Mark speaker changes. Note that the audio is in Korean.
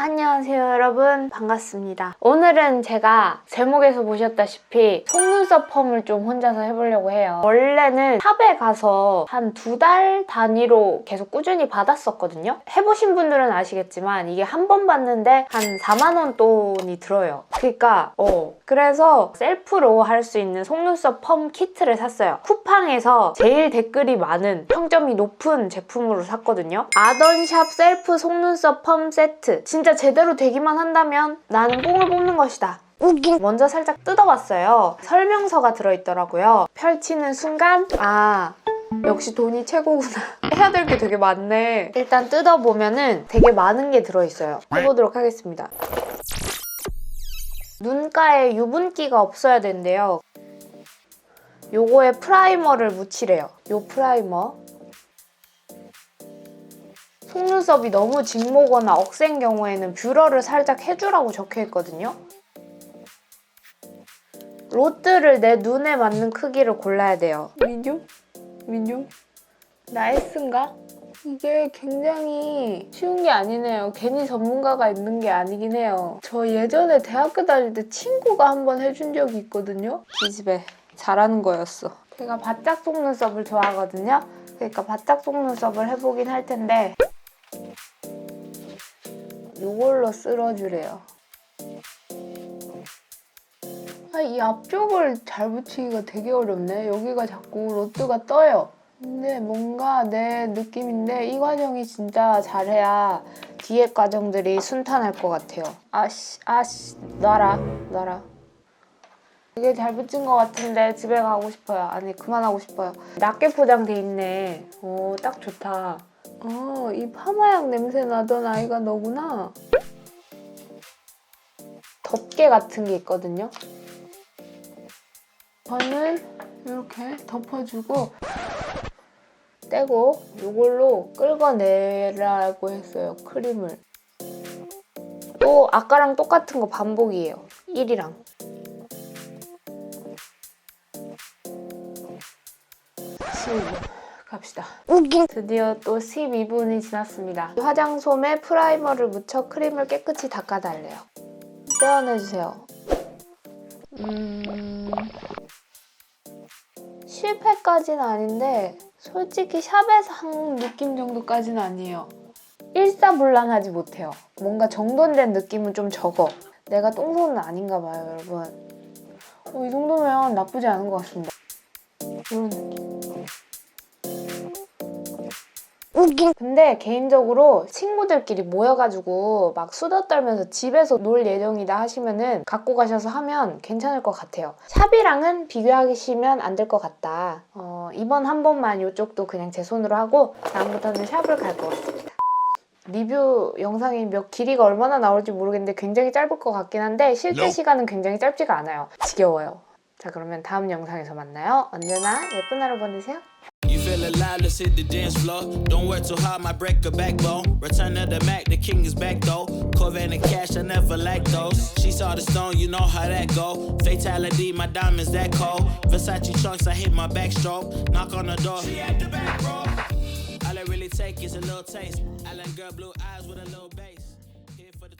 Speaker 1: 안녕하세요 여러분. 반갑습니다. 오늘은 제가 제목에서 보셨다시피 속눈 썹 펌을 좀 혼자서 해보려고 해요. 원래는 샵에 가서 한 두 달 단위로 계속 꾸준히 받았었거든요. 해보신 분들은 아시겠지만 이게 한 번 받는데 한 4만 원 돈이 들어요. 그러니까 어 그래서 셀프로 할 수 있는 속눈썹 펌 키트를 샀어요. 쿠팡에서 제일 댓글이 많은 평점이 높은 제품으로 샀거든요. 아던샵 셀프 속눈썹 펌 세트. 진짜 제대로 되기만 한다면 나는 뽕을 뽑는 것이다 먼저 살짝 뜯어봤어요. 설명서가 들어있더라고요. 펼치는 순간 아 역시 돈이 최고구나. 해야 될 게 되게 많네. 일단 뜯어보면은 되게 많은 게 들어있어요. 해보도록 하겠습니다. 눈가에 유분기가 없어야 된대요. 요거에 프라이머를 묻히래요. 요 프라이머. 속눈썹이 너무 직모거나 억센 경우에는 뷰러를 살짝 해주라고 적혀 있거든요. 로트를 내 눈에 맞는 크기를 골라야 돼요. 미디움? 미디움? 나이스인가? 이게 굉장히 쉬운 게 아니네요. 괜히 전문가가 있는 게 아니긴 해요. 저 예전에 대학교 다닐 때 친구가 한 번 해준 적이 있거든요. 기집애 잘하는 거였어. 제가 바짝 속눈썹을 좋아하거든요. 그러니까 바짝 속눈썹을 해보긴 할 텐데 이걸로 쓸어주래요. 아, 이 앞쪽을 잘 붙이기가 되게 어렵네. 여기가 자꾸 로트가 떠요. 근데 뭔가 내 느낌인데 이 과정이 진짜 잘해야 뒤에 과정들이 순탄할 것 같아요. 아씨, 아씨, 놔라, 놔라. 되게 잘 붙인 것 같은데 집에 가고 싶어요. 아니, 그만하고 싶어요. 낮게 포장돼 있네. 오, 딱 좋다. 어, 이 파마약 냄새 나던 아이가 너구나. 덮개 같은 게 있거든요. 저는 이렇게 덮어주고 떼고 이걸로 끌어내라고 했어요. 크림을. 또 아까랑 똑같은 거 반복이에요. 1이랑. 갑시다. 드디어 또 12분이 지났습니다. 화장솜에 프라이머를 묻혀 크림을 깨끗이 닦아달래요. 떼어내주세요. 음... 실패까지는 아닌데 솔직히 샵에서 한 느낌 정도까지는 아니에요. 일사불란하지 못해요. 뭔가 정돈된 느낌은 좀 적어. 내가 똥손은 아닌가 봐요, 여러분. 어, 이 정도면 나쁘지 않은 것 같습니다. 이런 느낌. 근데 개인적으로 친구들끼리 모여가지고 막 수다 떨면서 집에서 놀 예정이다 하시면은 갖고 가셔서 하면 괜찮을 것 같아요. 샵이랑은 비교하시면 안 될 것 같다. 어, 이번 한 번만 이쪽도 그냥 제 손으로 하고 다음부터는 샵을 갈 것 같습니다. 리뷰 영상이 몇 길이가 얼마나 나올지 모르겠는데 굉장히 짧을 것 같긴 한데 실제 시간은 굉장히 짧지가 않아요. 지겨워요. 자 그러면 다음 영상에서 만나요. 언제나 예쁜 하루 보내세요.
Speaker 2: Hit the dance floor. Don't work too hard, my break a backbone. Return of the Mac, the king is back though. Corvette and cash, I never lack those. She saw the stone, you know how that go. Fatality, my diamonds that cold. Versace trunks, I hit my backstroke. Knock on the door, she at the back row. All I really take is a little taste. Island girl, blue eyes with a little bass.